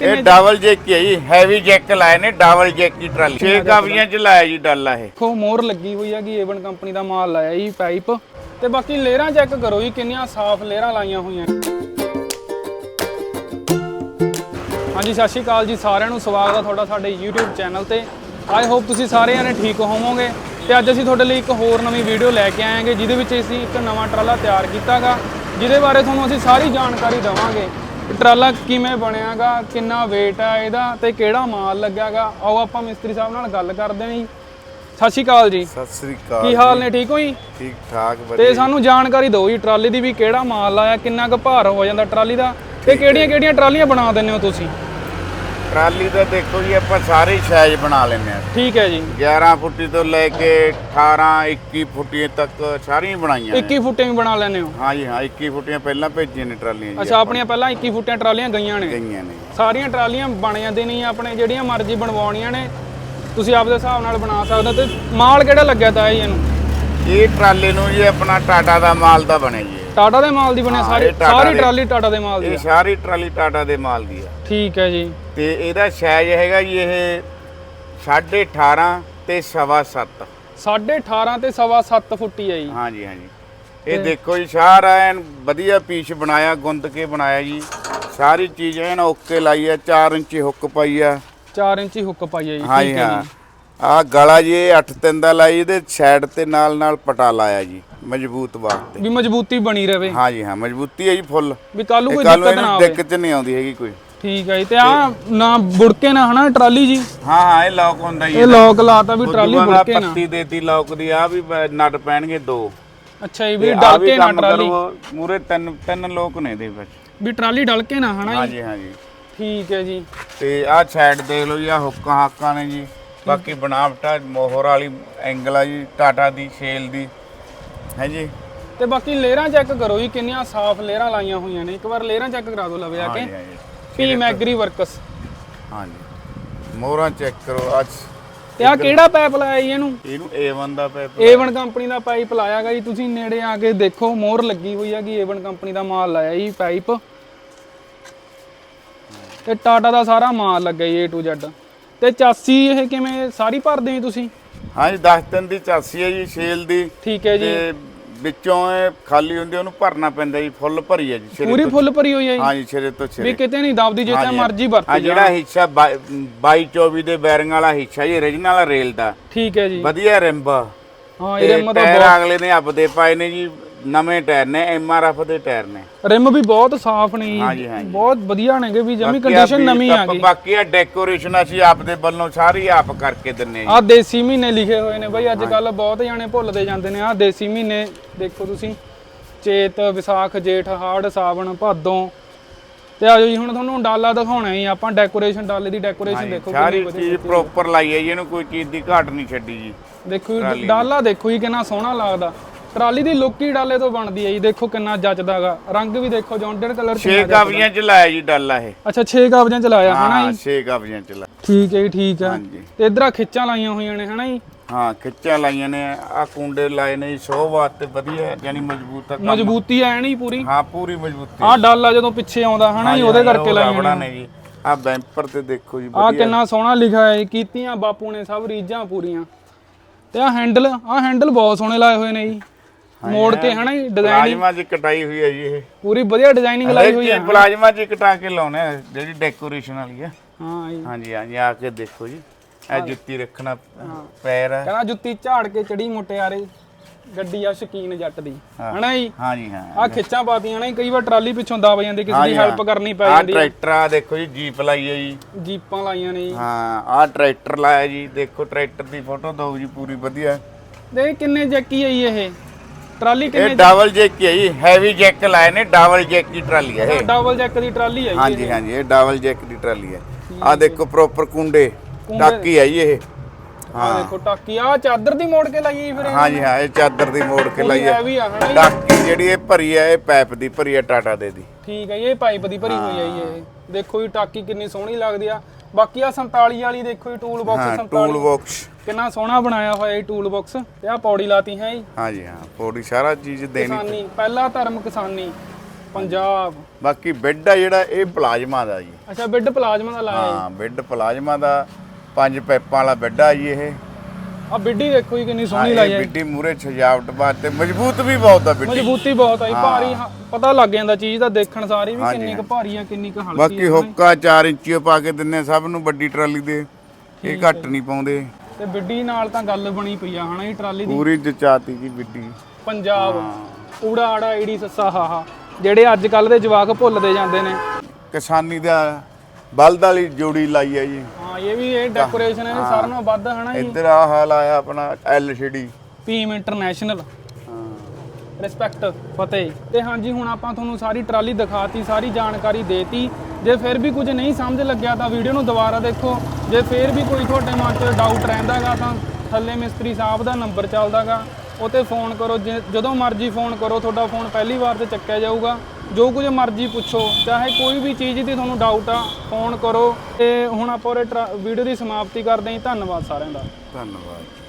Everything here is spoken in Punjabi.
ਇਹ ਡਬਲ ਜੈਕ ਹੀ ਜੀ ਹੈਵੀ ਜੈਕ ਲਾਏ ਨੇ ਡਬਲ ਜੈਕ ਦੀ ਟਰਾਲੀ 6 ਕਾਵੀਆਂ ਚ ਲਾਇਆ ਜੀ ਡਾਲਾ ਇਹ। ਦੇਖੋ ਮੋਹਰ ਲੱਗੀ ਹੋਈ ਹੈਗੀ ਏਵਨ ਕੰਪਨੀ ਦਾ ਮਾਲ ਲਾਇਆ ਜੀ ਪਾਈਪ ਤੇ ਬਾਕੀ ਲੇਅਰਾਂ ਚੈੱਕ ਕਰੋ ਜੀ ਕਿੰਨੀਆਂ ਸਾਫ਼ ਲੇਅਰਾਂ ਲਾਈਆਂ ਹੋਈਆਂ ਹਾਂਜੀ ਸਤਿ ਸ਼੍ਰੀ ਅਕਾਲ ਜੀ ਸਾਰਿਆਂ ਨੂੰ ਸਵਾਗਤ ਹੈ ਤੁਹਾਡਾ ਸਾਡੇ YouTube ਚੈਨਲ ਤੇ। ਆਈ ਹੋਪ ਤੁਸੀਂ ਸਾਰੇ ਜਣੇ ਠੀਕ ਹੋਵੋਗੇ। ਤੇ ਅੱਜ ਅਸੀਂ ਤੁਹਾਡੇ ਲਈ ਇੱਕ ਹੋਰ ਨਵੀਂ ਵੀਡੀਓ ਲੈ ਕੇ ਆਏ ਹਾਂਗੇ ਜਿਹਦੇ ਵਿੱਚ ਅਸੀਂ ਇੱਕ ਨਵਾਂ ਟਰਾਲਾ ਤਿਆਰ ਕੀਤਾਗਾ ਜਿਹਦੇ ਬਾਰੇ ਤੁਹਾਨੂੰ ਅਸੀਂ ਸਾਰੀ ਜਾਣਕਾਰੀ ਦਵਾਂਗੇ। ਟਰਾਲਾ ਕਿਵੇਂ ਬਣਿਆਗਾ ਕਿੰਨਾ weight ਆ ਇਹਦਾ ਤੇ ਕਿਹੜਾ ਮਾਲ ਲੱਗਿਆਗਾ ਆਓ ਆਪਾਂ ਮਿਸਤਰੀ ਸਾਹਿਬ ਨਾਲ ਗੱਲ ਕਰਦੇ ਹਾਂ ਜੀ। ਸਤਿ ਸ਼੍ਰੀ ਅਕਾਲ ਜੀ। ਸਤਿ ਸ੍ਰੀ ਅਕਾਲ ਕੀ ਹਾਲ ਨੇ ਠੀਕ ਹੋ ਜੀ? ਠੀਕ ਠਾਕ ਤੇ ਵਧੀਆ ਸਾਨੂੰ ਜਾਣਕਾਰੀ ਦਿਓ ਜੀ ਟਰਾਲੀ ਦੀ ਵੀ ਕਿਹੜਾ ਮਾਲ ਆਇਆ ਕਿੰਨਾ ਕੁ ਭਾਰ ਹੋ ਜਾਂਦਾ ਟਰਾਲੀ ਦਾ ਤੇ ਕਿਹੜੀਆਂ ਕਿਹੜੀਆਂ ਟਰਾਲੀਆਂ ਬਣਾ ਦਿੰਦੇ ਹੋ ਤੁਸੀਂ? ਟਰਾਲੀ ਦਾ ਦੇਖੋ ਜੀ ਆਪਾਂ ਸਾਰੇ ਸਾਈਜ਼ ਬਣਾ ਲੈਂਦੇ ਆ ਠੀਕ ਹੈ ਜੀ। 11 ਫੁੱਟੀ ਤੋਂ ਲੈ ਕੇ 18 21 ਫੁੱਟੀਆਂ ਤੱਕ ਸਾਰੀਆਂ ਬਣਾਈਆਂ ਨੇ। 21 ਫੁੱਟੇ ਵੀ ਬਣਾ ਲੈਂਦੇ ਹੋ? ਹਾਂ ਜੀ ਹਾਂ 21 ਫੁੱਟੀਆਂ ਪਹਿਲਾਂ ਭੇਜੀਆਂ ਨੇ ਟਰਾਲੀਆਂ ਜੀ ਅੱਛਾ ਆਪਣੀਆਂ ਪਹਿਲਾਂ 21 ਫੁੱਟੀਆਂ ਟਰਾਲੀਆਂ ਗਈਆਂ ਨੇ? ਗਈਆਂ ਨੇ। ਸਾਰੀਆਂ ਟਰਾਲੀਆਂ ਬਣ ਜਾਂਦੀਆਂ ਨਹੀਂ ਆਪਣੇ ਜਿਹੜੀਆਂ ਮਰਜ਼ੀ ਬਣਵਾਉਣੀਆਂ ਨੇ। ਤੁਸੀਂ ਆਪਦੇ ਹਿਸਾਬ ਨਾਲ ਬਣਾ ਸਕਦੇ ਤੇ ਮਾਲ ਕਿਹੜਾ ਲੱਗਿਆ ਤਾਂ ਇਹਨੂੰ? ਇਹ ਟਰਾਲੇ ਨੂੰ ਜੀ ਆਪਣਾ ਟਾਟਾ ਦਾ ਮਾਲ ਦਾ ਬਣਿਆ ਜੀ। ਟਾਟਾ ਦੇ ਮਾਲ ਦੀ ਬਣਿਆ ਹਾਂ, ਸਾਰੀ ਇਹ ਟਾਟਾ ਸਾਰੀ ਦੇ- ਟਰਾਲੀ ਟਾਟਾ ਦੇ ਮਾਲ ਦੀ ਇਹ ਆ। ਸਾਰੀ ਟਰਾਲੀ ਟਾਟਾ ਦੇ ਮਾਲ ਦੀ ਆ। ਠੀਕ ਹੈ ਜੀ। ਤੇ ਇਹਦਾ ਸਾਈਜ਼ ਹੈਗਾ ਜੀ ਇਹ 18.5 ਤੇ ਸਵਾ ਸੱਤ। 18.5 ਤੇ ਸਵਾ 7 ਫੁੱਟੀ ਹੈ ਜੀ। ਹਾਂ ਜੀ ਹਾਂ ਜੀ ਇਹ ਦੇਖੋ ਜੀ ਸਾਰਾ ਐਨ ਵਧੀਆ ਪੀਸ ਬਣਾਇਆ ਗੁੰਦ ਕੇ ਬਣਾਇਆ ਜੀ। ਸਾਰੀ ਚੀਜ਼ ਐਨ ਓਕੇ ਲਾਈ ਆ 4 ਇੰਚੀ ਹੁੱਕ ਪਾਈ ਆ। 4 ਇੰਚੀ ਹੁੱਕ ਪਾਈ ਹੈ ਜੀ ਹਾਂ ਜੀ। ਆ ਗਲਾ ਜੀ ਇਹ 8 ਤਿੰਨ ਦਾ ਲਾਈ ਇਹਦੇ ਸਾਈਡ ਤੇ ਨਾਲ ਨਾਲ ਪਟਾ ਲਾਇਆ ਜੀ ਮਜ਼ਬੂਤ ਵਾਸਤੇ। ਵੀ ਮਜ਼ਬੂਤੀ ਬਣੀ ਰਵੇ। ਹਾਂ ਜੀ ਹਾਂ ਮਜ਼ਬੂਤੀ ਹੈ ਜੀ ਫੁੱਲ। ਵੀ ਕੱਲ ਨੂੰ ਕੋਈ ਦਿੱਕਤ ਨਾ ਆਵੇ। ਦਿੱਕਤ ਨਹੀਂ ਆਉਂਦੀ ਹੈਗੀ ਕੋਈ। ਠੀਕ ਹੈ ਜੀ ਤੇ ਆ ਨਾ ਬੁੜਕੇ ਨਾ ਹਨਾ ਟਰਾਲੀ ਜੀ? ਹਾਂ ਹਾਂ ਇਹ ਲੌਕ ਹੁੰਦਾ ਜੀ ਇਹ ਲੋਕ ਲਾਤਾ ਵੀ ਟਰਾਲੀ ਬੁੜਕੇ ਨਾ। ਪੱਤੀ ਦੇਤੀ ਲੌਕ ਦੀ ਆ ਵੀ ਨਟ ਪੈਣਗੇ ਦੋ। ਅੱਛਾ ਜੀ ਵੀ ਡਲ ਕੇ ਨਾ ਟਰਾਲੀ। ਮੂਰੇ ਤਿੰਨ ਤਿੰਨ ਲੋਕ ਨੇ ਇਹਦੇ ਵਿੱਚ। ਵੀ ਟਰਾਲੀ ਡਲ ਕੇ ਨਾ ਹਨਾ ਹਾਂ ਜੀ? ਹਾਂ ਜੀ। ਠੀਕ ਹੈ ਜੀ। ਤੇ ਆਹ ਸਾਈਡ ਦੇਖ ਲਓ ਜੀ ਆ ਹੁੱਕਾਂ ਹਾਕਾਂ ਨੇ ਜੀ। ਬਾਕੀ ਬਣਾਵਟਾ ਮੋਹਰ ਵਾਲੀ ਐਂਗਲ ਆ ਜੀ ਟਾਟਾ ਦੀ ਸ਼ੇਲ ਦੀ ਹੈ ਜੀ। ਤੇ ਬਾਕੀ ਲੇਅਰਾਂ ਚੈੱਕ ਕਰੋ ਜੀ ਕਿੰਨੀਆਂ ਸਾਫ਼ ਲੇਅਰਾਂ ਲਾਈਆਂ ਹੋਈਆਂ ਨੇ। ਇੱਕ ਵਾਰ ਲੇਅਰਾਂ ਚੈੱਕ ਕਰਾ ਦਿਓ ਲਵੇ ਆ ਕੇ। ਜੀ ਹਾਂ ਜੀ ਪੀ ਮੈਗਰੀ ਵਰਕਸ ਹਾਂ ਜੀ ਮੋਹਰਾਂ ਚੈੱਕ ਕਰੋ ਅੱਜ ਤੇ ਆ ਕਿਹੜਾ ਪਾਈਪ ਲਾਇਆ ਜੀ ਇਹਨੂੰ? ਇਹਨੂੰ A1 ਦਾ ਪੈਪ A1 ਕੰਪਨੀ ਦਾ ਪਾਈਪ ਲਾਇਆਗਾ ਜੀ। ਤੁਸੀਂ ਨੇੜੇ ਆ ਕੇ ਦੇਖੋ ਮੋਹਰ ਲੱਗੀ ਹੋਈ ਹੈਗੀ A1 ਕੰਪਨੀ ਦਾ ਮਾਲ ਲਾਇਆ ਜੀ ਪਾਈਪ ਤੇ ਟਾਟਾ ਦਾ ਸਾਰਾ ਮਾਲ ਲੱਗਾ ਜੀ A to Z ਤੇ ਚਾਸੀ ਇਹ ਕਿਵੇਂ ਸਾਰੀ ਭਰਦੇ ਜੀ ਤੁਸੀਂ? ਹਾਂ ਜੀ 10 ਦਿਨ ਦੀ ਚਾਸੀ ਹੈ ਜੀ ਸ਼ੇਲ ਦੀ। ਠੀਕ ਹੈ ਜੀ। ਤੇ ਵਿੱਚੋਂ ਇਹ ਖਾਲੀ ਹੁੰਦੀ ਉਹਨੂੰ ਭਰਨਾ ਪੈਂਦਾ ਜੀ ਫੁੱਲ ਭਰੀ ਹੈ ਜੀ ਸਿਰੇ ਪੂਰੀ ਤੋਂ ਫੁੱਲ ਭਰੀ ਹੋਈ ਹੈ ਜੀ? ਹਾਂ ਜੀ ਸਿਰੇ ਤੋਂ ਵੀ ਸਿਰੇ ਕਿਤੇ ਨਹੀਂ ਦਬਦੀ ਜਿੱਥੇ ਹਾਂਜੀ। ਮਰਜ਼ੀ ਆ ਵਰਤੀ ਜਿਹੜਾ ਹਿੱਸਾ 22 24 ਦੇ ਬੈਰਿੰਗ ਵਾਲਾ ਹਿੱਸਾ ਜੀ origignal ਰੇਲ ਦਾ। ਠੀਕ ਹੈ ਜੀ। ਵਧੀਆ ਰਿੰਬ। ਹਾਂ ਤੇ ਇਹ ਰਿਮ ਤਾਂ ਟਾਇਰ ਅਗਲੇ ਨੇ ਆਪਦੇ ਪਾਏ ਨੇ ਜੀ ਨਵੇਂ ਟਾਇਰ ਨੇ ਐਮਆਰਐਫ ਦੇ ਟਾਇਰ ਨੇ। ਰਿਮ ਵੀ ਬਹੁਤ ਸਾਫ਼ ਨੇ ਹਾਂਜੀ, ਜੀ। ਹਾਂਜੀ। ਬਹੁਤ ਵਧੀਆ ਨੇਗੇ ਵੀ ਜਮੀ ਬਾਕੀ ਆ ਕੰਡੀਸ਼ਨ ਨਵੀਂ ਆ ਗਈ। ਬਾਕੀ ਆ ਡੈਕੋਰੇਸ਼ਨ ਅਸੀਂ ਆਪਦੇ ਵੱਲੋਂ ਸਾਰੀ ਆਪ ਕਰਕੇ ਦਿੰਨੇ ਜੀ। ਆ ਦੇਸੀ ਮਹੀਨੇ ਲਿਖੇ ਹੋਏ ਨੇ ਬਈ ਅੱਜ ਕੱਲ ਬਹੁਤ ਜਾਣੇ ਭੁੱਲਦੇ ਜਾਂਦੇ ਨੇ। ਆ ਦੇਸੀ ਮਹੀਨੇ ਦੇਖੋ ਤੁਸੀਂ। ਚੇਤ ਵਿਸਾਖ ਜੇਠ ਹਾੜ ਸਾਵਣ ਭਾਦੋਂ। ਤੇ ਆਜੋ ਜੀ ਹੁਣ ਤੁਹਾਨੂੰ ਡਾਲਾ ਦਿਖਾਉਣਾ ਹੀ ਆਪਾਂ ਡੈਕੋਰੇਸ਼ਨ ਡਾਲੇ ਦੀ ਡੈਕੋਰੇਸ਼ਨ ਦੇਖੋ ਸਾਰੀ ਕਿੰਨੀ ਵਧੀਆ ਚੀਜ਼ ਪ੍ਰੋਪਰ ਲਾਈ ਹੈ ਜੀ ਇਹਨੂੰ ਕੋਈ ਚੀਜ਼ ਦੀ ਘਾਟ ਨਹੀਂ ਛੱਡੀ ਜੀ। ਦੇਖੋ ਜੀ, ਡਾਲਾ ਦੇਖੋ ਜੀ ਕਿੰਨਾ ਸੋਹਣਾ ਲੱਗਦਾ। ਟਰਾਲੀ ਦੀ ਲੁੱਕ ਹੀ ਡਾਲੇ ਤੋਂ ਬਣਦੀ ਹੈ ਜੀ। ਦੇਖੋ ਕਿੰਨਾ ਜੱਚਦਾਗਾ। ਰੰਗ ਵੀ ਦੇਖੋ ਜੌਂਡਰ ਕਲਰ ਚ 6 ਕਾਵੀਆਂ ਚ ਲਾਇਆ ਜੀ ਡਾਲਾ ਇਹ। ਅੱਛਾ 6 ਕਾਬਜਾਂ ਚ ਲਾਇਆ ਹਨਾ ਹਾਂ ਜੀ? 6 ਕਾਵੀਆਂ ਚ ਲਾਇਆ। ਠੀਕ ਹੈ ਜੀ ਠੀਕ ਹੈ। ਹਾਂਜੀ। ਤੇ ਇਧਰ ਆ ਖਿੱਚਾਂ ਲਾਈਆਂ ਹੋਈਆਂ ਨੇ ਹਨਾ ਜੀ? ਹਾਂ ਖਿੱਚਾਂ ਲਾਈਆਂ ਨੇ। ਆ ਕੁੰਡੇ ਲਾਏ ਨੇ ਸ਼ੋਅ ਵਾਸਤੇ ਵਧੀਆ ਯਾਨੀ ਮਜ਼ਬੂਤ ਆ ਕੰਮ। ਮਜ਼ਬੂਤੀ ਐ ਨਹੀਂ ਪੂਰੀ? ਹਾਂ ਪੂਰੀ ਮਜ਼ਬੂਤੀ। ਆਹ ਡਾਲਾ ਜਦੋਂ ਪਿੱਛੇ ਆਉਂਦਾ ਹਨਾ ਜੀ ਉਹਦੇ ਕਰਕੇ ਲਾਈਆਂ ਨੇ। ਨੇ ਜੀ। ਆ ਬੈਂਪਰ ਤੇ ਦੇਖੋ ਜੀ ਆ ਕਿੰਨਾ ਸੋਹਣਾ ਲਿਖਿਆ ਹੈ ਕੀਤੀਆਂ ਬਾਪੂ ਨੇ ਸਭ ਰੀਝਾਂ ਪੂਰੀਆਂ। ਤੇ ਆ ਹੈਂਡਲ ਆ ਹੈਂਡਲ ਬਹੁਤ ਸੋਹਣੇ ਲਾਏ ਹੋਏ ਨੇ ਜੀ। ਮੋੜ ਕੇ ਹਨਾ ਜੀ ਡਿਜ਼ਾਈਨ ਪਲਾਜ਼ਮਾ ਚ ਕਟਾਈ ਹੋਈ ਹੈ ਜੀ ਇਹ। ਪੂਰੀ ਵਧੀਆ ਡਿਜ਼ਾਈਨਿੰਗ ਲਾਈ ਹੋਈ ਇਹ ਹੈ ਪਲਾਜ਼ਮਾ ਚ ਕਟਾ ਕੇ ਲਾਉਣੇ ਆ, ਜਿਹੜੀ ਡੈਕੋਰੇਸ਼ਨ ਵਾਲੀ ਹੈ ਹਾਂ ਜੀ। ਹਾਂਜੀ ਹਾਂਜੀ ਆ ਕੇ ਦੇਖੋ ਜੀ। ਇਹ ਜੁੱਤੀ ਰੱਖਣਾ ਪੈਰ ਹੈ ਕਹਿੰਦਾ ਜੁੱਤੀ ਝਾੜ ਕੇ ਚੜੀ ਮੁਟਿਆਰੇ ਗੱਡੀ ਆ ਸ਼ਕੀਨ ਜੱਟ ਦੀ। ਹਨਾ ਜੀ? ਹਾਂਜੀ ਹਾਂ। ਆ ਖਿੱਚਾਂ ਪਾਤੀਆਂ ਨੇ ਕਈ ਵਾਰ ਟਰਾਲੀ ਪਿੱਛੋਂ ਦਬ ਜਾਂਦੀ ਕਿਸੇ ਦੀ ਹੈਲਪ। ਕਰਨੀ ਪੈ ਆ ਜਾਂਦੀ। ਹੈ ਟਰੈਕਟਰ ਆ ਦੇਖੋ ਜੀ ਜੀਪ ਲਾਈ ਹੈ ਜੀ। ਜੀਪਾਂ ਲਾਈਆਂ ਨੇ ਜੀ। ਹਾਂ ਆ ਟਰੈਕਟਰ ਲਾਇਆ ਜੀ ਦੇਖੋ ਟਰੈਕਟਰ ਦੀ ਫੋਟੋ ਦਿਓ ਜੀ ਪੂਰੀ ਵਧੀਆ। ਦੇ ਕਿੰਨੇ ਜੈਕੀ ਆਈ ਇਹ। ਟਰਾਲੀ ਇਹ ਕਿੰਨੇ ਡਬਲ ਜੈਕ ਹੈ ਜੀ ਹੈਵੀ ਜੈਕ ਲਾਏ ਨੇ ਡਬਲ ਜੈਕ ਦੀ ਟਰਾਲੀ ਹੈ ਇਹ। ਡਬਲ ਜੈਕ ਦੀ ਟਰਾਲੀ ਹੈ ਜੀ ਹਾਂਜੀ ਹਾਂਜੀ ਇਹ ਡਬਲ ਜੈਕ ਦੀ ਟਰਾਲੀ ਹੈ। ਆ ਦੇਖੋ ਪ੍ਰੋਪਰ ਕੁੰਡੇ ਟਾਕੀ ਹੈ ਜੀ ਇਹ। ਆ ਦੇਖੋ ਟਾਕੀ ਆ ਚਾਦਰ ਦੀ ਮੋੜ ਕੇ ਲਾਈ ਫਿਰ ਹਾਂਜੀ ਹਾਂ ਇਹ ਚਾਦਰ ਦੀ ਮੋੜ ਕੇ ਲਾਈ ਹੈ। ਆ ਹਨਾ ਜੀ? ਟਾਕੀ ਜਿਹੜੀ ਇਹ ਭਰੀ ਹੈ ਇਹ ਪਾਈਪ ਦੀ ਭਰੀ ਹੈ ਟਾਟਾ ਦੇ ਦੀ। ਠੀਕ ਹੈ ਜੀ, ਇਹ ਪਾਈਪ ਦੀ ਭਰੀ ਹੋਈ ਹੈ ਜੀ ਇਹ। ਦੇਖੋ ਜੀ ਟਾਕੀ ਕਿੰਨੀ ਸੋਹਣੀ ਲੱਗਦੀ ਆ। ਬਾਕੀ ਆ 47 ਵਾਲੀ ਦੇਖੋ ਜੀ ਟੂਲ ਬਾਕਸ ਹਾਂ 47 ਟੂਲ ਬਾਕਸ ਕਿੰਨਾ ਸੋਹਣਾ ਬਣਾਇਆ ਹੋਇਆ ਇਹ ਟੂਲ ਬਾਕਸ ਤੇ ਆ ਪੌੜੀ ਲਾਤੀ ਹੈ ਜੀ। ਹਾਂਜੀ ਹਾਂ ਪੌੜੀ ਸਾਰਾ ਚੀਜ਼ ਦੇਣੀ ਕਿਸਾਨੀ ਪਹਿਲਾ ਧਰਮ ਕਿਸਾਨੀ ਪੰਜਾਬ। ਬਾਕੀ ਬੈੱਡ ਆ ਜਿਹੜਾ ਇਹ ਪਲਾਜ਼ਮਾ ਦਾ ਜੀ। ਅੱਛਾ ਬਿੱਡ ਪਲਾਜ਼ਮਾ ਦਾ ਲਾਇਆ ਹਾਂ ਬੈੱਡ ਪਲਾਜ਼ਮਾ ਦਾ ਪੰਜ ਪੈਪਾਂ ਵਾਲਾ ਬੈੱਡ ਆ ਜੀ ਇਹ। ਆ ਬਿੱਡੀ ਦੇਖੋ ਜੀ ਕਿੰਨੀ ਸੋਹਣੀ ਲਾਈ ਹੈ। ਬਿੱਡੀ ਮੂਰੇ ਸਜਾਵਟ ਵਾਸਤੇ ਮਜ਼ਬੂਤ ਵੀ ਬਹੁਤ ਆ ਬਿੱਡੀ। ਮਜ਼ਬੂਤੀ ਬਹੁਤ ਆਈ ਭਾਰੀ ਹਾਂ, ਪਤਾ ਲੱਗ ਜਾਂਦਾ ਚੀਜ਼ ਦਾ ਦੇਖਣ ਸਾਰੀ ਵੀ ਕਿੰਨੀ ਕੁ ਭਾਰੀ ਆ ਕਿੰਨੀ ਕੁ ਹਲਕੀ ਬਾਕੀ ਆ ਹੁੱਕਾ 4 ਇੰਚੀ ਪਾ ਕੇ ਦਿੰਨੇ ਸਭ ਨੂੰ ਵੱਡੀ ਟਰਾਲੀ ਦੇ। ਇਹ ਘੱਟ ਨਹੀਂ ਪਾਉਂਦੇ। ਤੇ ਬਿੱਡੀ ਨਾਲ ਤਾਂ ਗੱਲ ਬਣੀ ਪਈ ਆ ਹਨਾ ਇਹ ਟਰਾਲੀ ਦੀ? ਪੂਰੀ ਜਚਾਤੀ ਜੀ ਬਿੱਡੀ। ਪੰਜਾਬ। ਊੜਾ ਆੜਾ ਈੜੀ ਸੱਸਾ ਹਾਹਾ। ਜਿਹੜੇ ਅੱਜ ਕੱਲ ਦੇ ਜਵਾਕ ਭੁੱਲਦੇ ਜਾਂਦੇ ਨੇ। ਕਿਸਾਨੀ ਦਾ ਬਲਦ ਵਾਲੀ ਜੋੜੀ ਲਾਈ ਆ ਜੀ। ਇਹ ਵੀ ਇਹ ਡੈਕੋਰੇਸ਼ਨ ਇਹ ਸਾਰਿਆਂ ਨਾਲੋਂ ਵੱਧ ਹਨਾ ਜੀ। ਇੱਧਰ ਆ ਹਾਲ ਆਇਆ ਆਪਣਾ ਐਲਸੀਡੀ ਪੀਮ ਇੰਟਰਨੈਸ਼ਨਲ ਰਿਸਪੈਕਟ ਫਤਿਹ। ਤੇ ਹਾਂਜੀ ਹੁਣ ਆਪਾਂ ਤੁਹਾਨੂੰ ਸਾਰੀ ਟਰਾਲੀ ਦਿਖਾਤੀ ਸਾਰੀ ਜਾਣਕਾਰੀ ਦੇਤੀ। ਜੇ ਫਿਰ ਵੀ ਕੁਝ ਨਹੀਂ ਸਮਝ ਲੱਗਿਆ ਤਾਂ ਵੀਡੀਓ ਨੂੰ ਦੁਬਾਰਾ ਦੇਖੋ। ਜੇ ਫਿਰ ਵੀ ਕੋਈ ਤੁਹਾਡੇ ਮਨ 'ਚ ਡਾਊਟ ਰਹਿੰਦਾਗਾ ਤਾਂ ਥੱਲੇ ਮਿਸਤਰੀ ਸਾਹਿਬ ਦਾ ਨੰਬਰ ਚੱਲਦਾਗਾ। ਉਹ ਤੇ ਫੋਨ ਕਰੋ ਜਦੋਂ ਮਰਜ਼ੀ ਫੋਨ ਕਰੋ, ਤੁਹਾਡਾ ਫੋਨ ਪਹਿਲੀ ਵਾਰ ਤੇ ਚੱਕਿਆ ਜਾਊਗਾ। ਜੋ ਕੁਝ ਮਰਜ਼ੀ ਪੁੱਛੋ, ਚਾਹੇ ਕੋਈ ਵੀ ਚੀਜ਼ ਦੀ ਤੁਹਾਨੂੰ ਡਾਊਟ ਆ, ਫੋਨ ਕਰੋ। ਤੇ ਹੁਣ ਆਪਾਂ ਉਹ ਵੀਡੀਓ ਦੀ ਸਮਾਪਤੀ ਕਰਦੇ ਹਾਂ ਧੰਨਵਾਦ ਸਾਰਿਆਂ ਦਾ। ਧੰਨਵਾਦ।